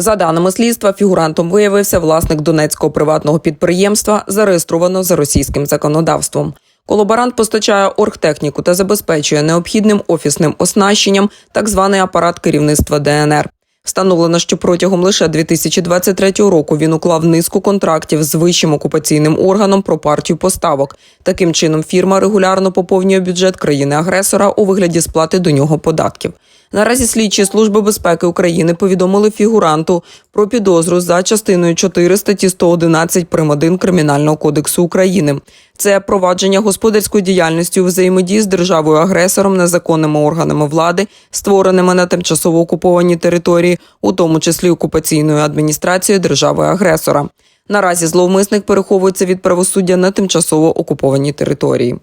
За даними слідства, фігурантом виявився власник донецького приватного підприємства, зареєстровано за російським законодавством. Колаборант постачає оргтехніку та забезпечує необхідним офісним оснащенням так званий апарат керівництва ДНР. Встановлено, що протягом лише 2023 року він уклав низку контрактів з вищим окупаційним органом про партію поставок. Таким чином, фірма регулярно поповнює бюджет країни-агресора у вигляді сплати до нього податків. Наразі слідчі служби безпеки України повідомили фігуранту про підозру за частиною 4 статті 111 прим. 1 Кримінального кодексу України. Це провадження господарської діяльності у взаємодії з державою агресором, незаконними органами влади, створеними на тимчасово окупованій території, у тому числі окупаційною адміністрацією держави агресора. Наразі зловмисник переховується від правосуддя на тимчасово окупованій території.